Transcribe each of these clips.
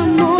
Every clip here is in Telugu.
amor.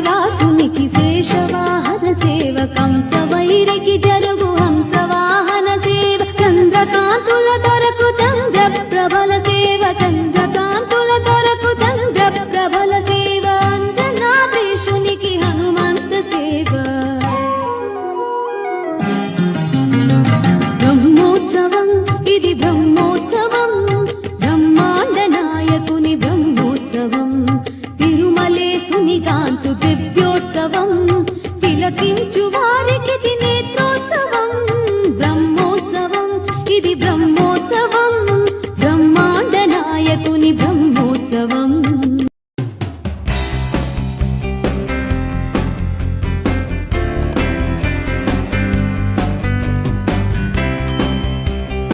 శ్రీనివాసునికి శేషవా దివ్యోత్సవం తిలకించువారు